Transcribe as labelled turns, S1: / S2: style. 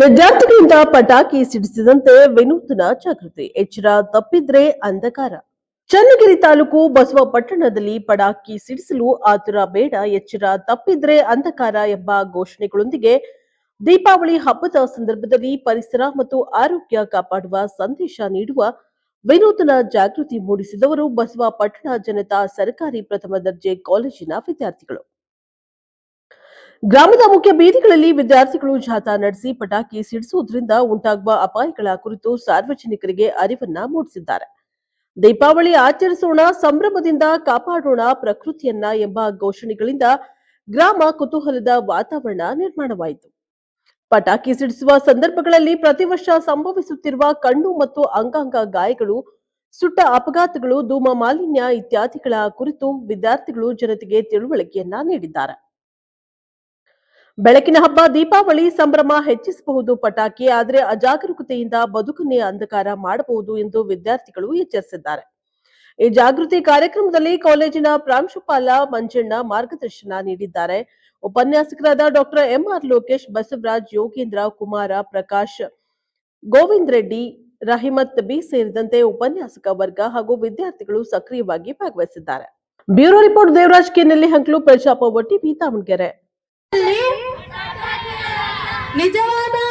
S1: ವಿದ್ಯಾರ್ಥಿಗಳಿಂದ ಪಟಾಕಿ ಸಿಡಿಸಿದಂತೆ ವಿನೂತನ ಜಾಗೃತಿ. ಎಚ್ಚರ ತಪ್ಪಿದ್ರೆ ಅಂಧಕಾರ. ಚನ್ನಗಿರಿ ತಾಲೂಕು ಬಸವ ಪಟ್ಟಣದಲ್ಲಿ ಪಟಾಕಿ ಸಿಡಿಸಲು ಆತುರ ಬೇಡ. ಎಚ್ಚರ ತಪ್ಪಿದ್ರೆ ಅಂಧಕಾರ ಎಂಬ ಘೋಷಣೆಗಳೊಂದಿಗೆ ದೀಪಾವಳಿ ಹಬ್ಬದ ಸಂದರ್ಭದಲ್ಲಿ ಪರಿಸರ ಮತ್ತು ಆರೋಗ್ಯ ಕಾಪಾಡುವ ಸಂದೇಶ ನೀಡುವ ವಿನೂತನ ಜಾಗೃತಿ ಮೂಡಿಸಿದವರು ಬಸವ ಪಟ್ಟಣ ಜನತಾ ಸರ್ಕಾರಿ ಪ್ರಥಮ ದರ್ಜೆ ಕಾಲೇಜಿನ ವಿದ್ಯಾರ್ಥಿಗಳು. ಗ್ರಾಮದ ಮುಖ್ಯ ಬೀದಿಗಳಲ್ಲಿ ವಿದ್ಯಾರ್ಥಿಗಳು ಜಾಥಾ ನಡೆಸಿ ಪಟಾಕಿ ಸಿಡಿಸುವುದರಿಂದ ಉಂಟಾಗುವ ಅಪಾಯಗಳ ಕುರಿತು ಸಾರ್ವಜನಿಕರಿಗೆ ಅರಿವನ್ನ ಮೂಡಿಸಿದ್ದಾರೆ. ದೀಪಾವಳಿ ಆಚರಿಸೋಣ, ಸಂಭ್ರಮದಿಂದ ಕಾಪಾಡೋಣ ಪ್ರಕೃತಿಯನ್ನ ಎಂಬ ಘೋಷಣೆಗಳಿಂದ ಗ್ರಾಮ ಕುತೂಹಲದ ವಾತಾವರಣ ನಿರ್ಮಾಣವಾಯಿತು. ಪಟಾಕಿ ಸಿಡಿಸುವ ಸಂದರ್ಭಗಳಲ್ಲಿ ಪ್ರತಿ ವರ್ಷ ಸಂಭವಿಸುತ್ತಿರುವ ಕಣ್ಣು ಮತ್ತು ಅಂಗಾಂಗ ಗಾಯಗಳು, ಸುಟ್ಟ ಅಪಘಾತಗಳು, ಧೂಮ ಮಾಲಿನ್ಯ ಇತ್ಯಾದಿಗಳ ಕುರಿತು ವಿದ್ಯಾರ್ಥಿಗಳು ಜನತೆಗೆ ತಿಳುವಳಿಕೆಯನ್ನ ನೀಡಿದ್ದಾರೆ. ಬೆಳಕಿನ ಹಬ್ಬ, ದೀಪಾವಳಿ ಸಂಭ್ರಮ ಹೆಚ್ಚಿಸಬಹುದು ಪಟಾಕಿ, ಆದರೆ ಅಜಾಗರೂಕತೆಯಿಂದ ಬದುಕನ್ನೇ ಅಂಧಕಾರ ಮಾಡಬಹುದು ಎಂದು ವಿದ್ಯಾರ್ಥಿಗಳು ಎಚ್ಚರಿಸಿದ್ದಾರೆ. ಈ ಜಾಗೃತಿ ಕಾರ್ಯಕ್ರಮದಲ್ಲಿ ಕಾಲೇಜಿನ ಪ್ರಾಂಶುಪಾಲ ಮಂಜಣ್ಣ ಮಾರ್ಗದರ್ಶನ ನೀಡಿದ್ದಾರೆ. ಉಪನ್ಯಾಸಕರಾದ doctor MR Lokesh, Basavaraj, Yogendra, Kumara, Prakash, Govind Reddy, Rahimat B ಸೇರಿದಂತೆ ಉಪನ್ಯಾಸಕ ವರ್ಗ ಹಾಗೂ ವಿದ್ಯಾರ್ಥಿಗಳು ಸಕ್ರಿಯವಾಗಿ ಭಾಗವಹಿಸಿದ್ದಾರೆ. ಬ್ಯೂರೋ ರಿಪೋರ್ಟ್ ದೇವರಾಜ್ ಕೆನಲ್ಲಿ, ಹಂಕ್ಲು, ಪ್ರಜಾಪ ಟಿವಿ ದಾವಣಗೆರೆ.
S2: నిజమైన